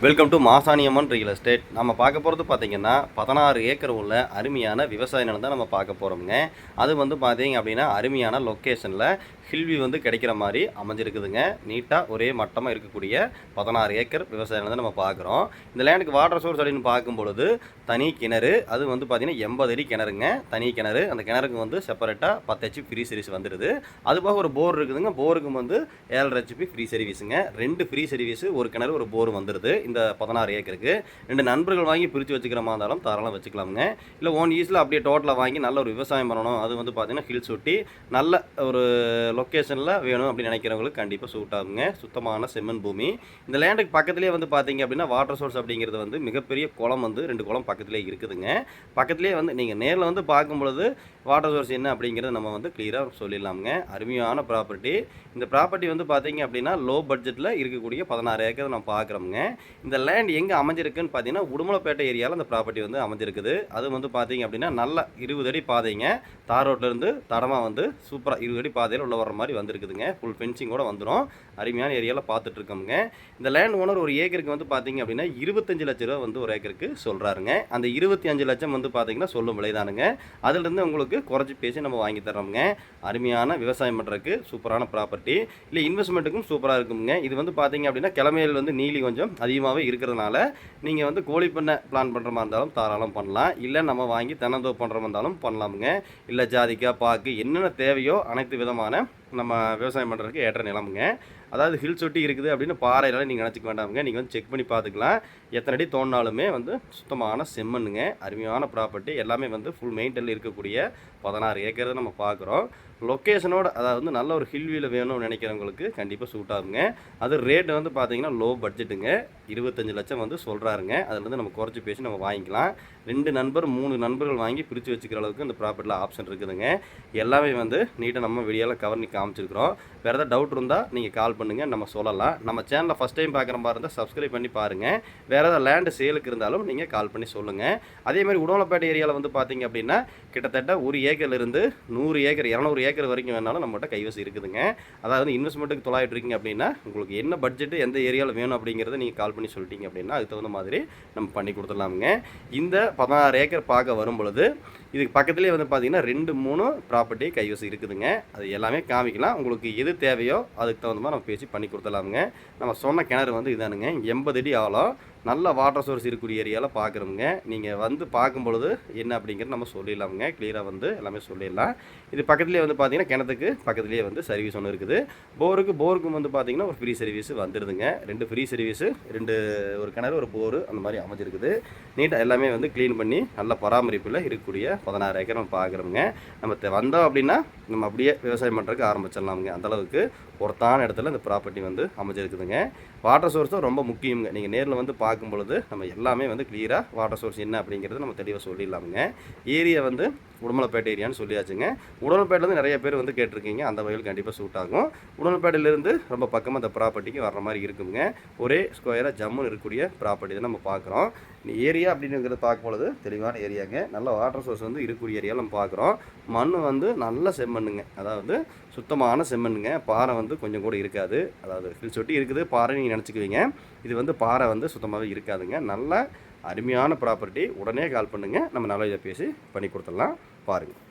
Welcome to Masaniamman real estate நம்ம பார்க்க போகிறது பார்த்தீங்கன்னா பதினாறு ஏக்கர் உள்ள அருமையான விவசாய நிலம் தான் நம்ம பார்க்க போகிறோம்ங்க அது வந்து பார்த்தீங்க அப்படின்னா அருமையான லொக்கேஷனில் ஹில்வி வந்து கிடைக்கிற மாதிரி அமைஞ்சிருக்குதுங்க. நீட்டாக ஒரே மட்டமாக இருக்கக்கூடிய பதினாறு ஏக்கர் விவசாயம் வந்து நம்ம பார்க்குறோம் இந்த லேண்டுக்கு வாட்டர் சோர்ஸ் அப்படின்னு பார்க்கும் பொழுது தனி கிணறு அது வந்து பார்த்தீங்கன்னா எண்பது அடி கிணறுங்க. தனி கிணறு அந்த கிணறுக்கு வந்து செப்பரேட்டாக பத்து ஹெச்பி ஃப்ரீ சர்வீஸ் வந்துடுது அது போக ஒரு போர் இருக்குதுங்க. போருக்கு வந்து ஏழரை ஹெச்பி ஃப்ரீ சர்வீஸுங்க ரெண்டு ஃப்ரீ சர்வீஸு ஒரு கிணறு ஒரு போர் வந்துடுது இந்த பதினாறு ஏக்கருக்கு. ரெண்டு நண்பர்கள் வாங்கி பிரித்து வச்சுக்கிற மாதிரி இருந்தாலும் தாராளம் வச்சுக்கலாமுங்க. இல்லை ஓன் ஈஸில் அப்படியே டோட்டலாக வாங்கி நல்ல ஒரு விவசாயம் பண்ணணும். அது வந்து பார்த்தீங்கன்னா ஹில்ஸ் ஒட்டி நல்ல ஒரு லொக்கேஷனில் வேணும் அப்படின்னு நினைக்கிறவங்களுக்கு கண்டிப்பாக சூட் ஆகுங்க. சுத்தமான செம்மண் பூமி. இந்த லேண்டுக்கு பக்கத்துலேயே வந்து பார்த்தீங்க அப்படின்னா வாட்டர் சோர்ஸ் அப்படிங்கிறது வந்து மிகப்பெரிய குளம் வந்து ரெண்டு குளம் பக்கத்துலேயே இருக்குதுங்க. பக்கத்துலேயே வந்து நீங்கள் நேரில் வந்து பார்க்கும்பொழுது வாட்டர் சோர்ஸ் என்ன அப்படிங்கிறத நம்ம வந்து கிளியராக சொல்லிடலாமுங்க. அருமையான ப்ராப்பர்ட்டி இந்த ப்ராப்பர்ட்டி வந்து பார்த்தீங்க அப்படின்னா லோ பட்ஜெட்டில் இருக்கக்கூடிய பதினாறு ஏக்கர் நம்ம பார்க்குறோமுங்க இந்த லேண்ட் எங்கே அமைஞ்சிருக்குன்னு பார்த்தீங்கன்னா உடுமலைப்பேட்டை ஏரியாவில் அந்த ப்ராப்பர்ட்டி வந்து அமைஞ்சிருக்குது. அது வந்து பார்த்தீங்க அப்படின்னா நல்ல இருபது அடி பாதைங்க. தார் ரோட்லேருந்து தடமாக வந்து சூப்பராக இருபது அடி பாதையில் உள்ள வர மாதிரி வந்திருக்குதுங்க. ஃபுல் ஃபென்சிங்கோட வந்துடும் அருமையான ஏரியாவில் பார்த்துட்டு இருக்கோமுங்க இந்த லேண்ட் ஓனர் ஒரு ஏக்கருக்கு வந்து பார்த்தீங்க அப்படின்னா இருபத்தஞ்சு லட்ச ரூபா வந்து ஒரு ஏக்கருக்கு சொல்கிறாருங்க அந்த இருபத்தி அஞ்சு லட்சம் வந்து பார்த்தீங்கன்னா சொல்லும் விலைதானுங்க. அதுலேருந்து உங்களுக்கு குறைச்சி பேசி நம்ம வாங்கி தரோமுங்க அருமையான விவசாயம் பண்ணுறதுக்கு சூப்பரான ப்ராப்பர்ட்டி இல்லை இன்வெஸ்ட்மெண்ட்டுக்கும் சூப்பராக இருக்குங்க இது வந்து பார்த்தீங்க அப்படின்னா கிழமையில் வந்து நீலி கொஞ்சம் அதிகமாகவே இருக்கிறதுனால நீங்கள் வந்து கோழி பண்ணை பிளான் பண்ணுற மாதிரி இருந்தாலும் தாராளம் பண்ணலாம். இல்லை நம்ம வாங்கி தென்னந்தோப்பு பண்ணுற மாதிரி இருந்தாலும் பண்ணலாமுங்க. இல்லை ஜாதிக்காய் பாக்கு என்னென்ன தேவையோ அனைத்து விதமான நம்ம விவசாயம் பண்ணுறதுக்கு ஏற்ற நிலமுங்க. அதாவது ஹில் சொட்டி இருக்குது அப்படின்னு பாறையில நீங்கள் நினச்சிக்க வேண்டாமுங்க. நீங்கள் வந்து செக் பண்ணி பார்த்துக்கலாம். எத்தனை அடி தோண்டினாலுமே வந்து சுத்தமான செம்மண்ணுங்க. அருமையான ப்ராப்பர்ட்டி எல்லாமே வந்து ஃபுல் மெயின்டெனில் இருக்கக்கூடிய பதினாறு ஏக்கர் நம்ம பார்க்குறோம். லொக்கேஷனோட அதாவது வந்து நல்ல ஒரு ஹில்வியில் வேணும்னு நினைக்கிறவங்களுக்கு கண்டிப்பாக சூட் ஆகுங்க. அது ரேட்டு வந்து பார்த்தீங்கன்னா லோ பட்ஜெட்டுங்க இருபத்தஞ்சு லட்சம் வந்து சொல்கிறாருங்க அதுலேருந்து நம்ம குறைச்சி பேசி நம்ம வாங்கிக்கலாம். ரெண்டு நண்பர் மூணு நண்பர்கள் வாங்கி பிரித்து வச்சுக்கிற அளவுக்கு இந்த ப்ராப்பர்ட்டியில் ஆப்ஷன் இருக்குதுங்க. எல்லாமே வந்து நீட்டாக நம்ம வெளியால் கவர் காமிச்சிருக்கிறோம். வேறு ஏதாவது டவுட் இருந்தால் நீங்கள் கால் பண்ணுங்கள் நம்ம சொல்லலாம். நம்ம சேனலை ஃபஸ்ட் டைம் பார்க்குற மாதிரி இருந்தால் சப்ஸ்கிரைப் பண்ணி பாருங்கள் வேறு ஏதாவது லேண்டு சேலுக்கு இருந்தாலும் நீங்கள் கால் பண்ணி சொல்லுங்கள் அதே மாதிரி ஏரியாவில் வந்து பார்த்தீங்க அப்படின்னா கிட்டத்தட்ட ஒரு ஏக்கர்லேருந்து நூறு ஏக்கர் இரநூறு ஏக்கர் வரைக்கும் வேணாலும் நம்மகிட்ட கைவசி இருக்குதுங்க. அதாவது இன்வெஸ்ட்மெண்ட்டுக்கு தொலாயிட்டு இருக்கீங்க அப்படின்னா உங்களுக்கு என்ன பட்ஜெட்டு எந்த ஏரியாவில் வேணும் அப்படிங்கிறத நீங்கள் கால் பண்ணி சொல்லிட்டீங்க அப்படின்னா அதுக்கு தகுந்த மாதிரி நம்ம பண்ணி கொடுத்துடலாமுங்க. இந்த பதினாறு ஏக்கர் பார்க்க வரும் பொழுது இதுக்கு பக்கத்துலேயே வந்து பார்த்தீங்கன்னா ரெண்டு மூணு ப்ராப்பர்ட்டி கைவசம் இருக்குதுங்க. அது எல்லாமே காமிக்கலாம். உங்களுக்கு எது தேவையோ அதுக்கு தகுந்த மாதிரி நம்ம பேசி பண்ணி கொடுத்துடலாமுங்க. நம்ம சொன்ன கிணறு வந்து இதானுங்க. எண்பது அடி ஆழம். நல்ல வாட்டர் சோர்ஸ் இருக்கக்கூடிய ஏரியாவில் பார்க்குறோங்க நீங்கள் வந்து பார்க்கும் பொழுது என்ன அப்படிங்கிறது நம்ம சொல்லிடலாமுங்க. கிளியராக வந்து எல்லாமே சொல்லிடலாம். இது பக்கத்துலேயே வந்து பார்த்தீங்கன்னா கிணத்துக்கு பக்கத்துலேயே வந்து சர்வீஸ் ஒன்று இருக்குது. போருக்கு போருக்கும் வந்து பார்த்தீங்கன்னா ஒரு ஃப்ரீ சர்வீஸ் வந்துடுதுங்க ரெண்டு ஃப்ரீ சர்வீஸு ரெண்டு ஒரு கிணறு ஒரு போர் அந்த மாதிரி அமைஞ்சிருக்குது. நீட்டாக எல்லாமே வந்து க்ளீன் பண்ணி நல்ல பராமரிப்பில் இருக்கக்கூடிய பதினாறு ஏக்கர் நம்ம பார்க்குறோங்க நம்ம வந்தோம் அப்படின்னா நம்ம அப்படியே விவசாயம் பண்ணுறதுக்கு ஆரம்பிச்சிடலாமுங்க. அந்தளவுக்கு ஒருத்தான இடத்துல இந்த ப்ராப்பர்ட்டி வந்து அமைஞ்சிருக்குதுங்க. வாட்டர் சோர்ஸும் ரொம்ப முக்கியங்க நீங்கள் நேரில் வந்து பா பார்க்கும் பொழுது நம்ம எல்லாமே வந்து கிளியராக வாட்டர் சோர்ஸ் என்ன அப்படிங்கிறது நம்ம தெளிவாக சொல்லிடலாமுங்க. ஏரியா வந்து உடமலைப்பேட்டை ஏரியான்னு சொல்லியாச்சுங்க. உடமலைப்பேட்டிலேருந்து நிறைய பேர் வந்து கேட்டிருக்கீங்க. அந்த வகையில் கண்டிப்பாக சூட் ஆகும். உடமலைப்பேட்டையிலேருந்து ரொம்ப பக்கமாக அந்த ப்ராப்பர்ட்டிக்கு வர்ற மாதிரி இருக்குங்க. ஒரே ஸ்கொயராக ஜம்முன்னு இருக்கக்கூடிய ப்ராப்பர்ட்டி தான் நம்ம பார்க்குறோம். ஏரியா அப்படிங்கிறத பார்க்கும் பொழுது தெளிவான ஏரியாங்க. நல்ல வாட்டர் சோர்ஸ் வந்து இருக்கக்கூடிய ஏரியாவில் நம்ம பார்க்குறோம். மண் வந்து நல்ல செம்மண்ணுங்க. அதாவது சுத்தமான செம்மண்ணுங்க. பாறை வந்து கொஞ்சம் கூட இருக்காது. அதாவது ஃபில் சொட்டி இருக்குது. பாறை நீங்கள் நினச்சிக்குவீங்க. இது வந்து பாறை வந்து சுத்தமாகவே இருக்காதுங்க. நல்ல அருமையான ப்ராப்பர்ட்டி உடனே கால் பண்ணுங்கள் நம்ம நல்ல இதை பேசி பண்ணி கொடுத்துடலாம். பாருங்கள்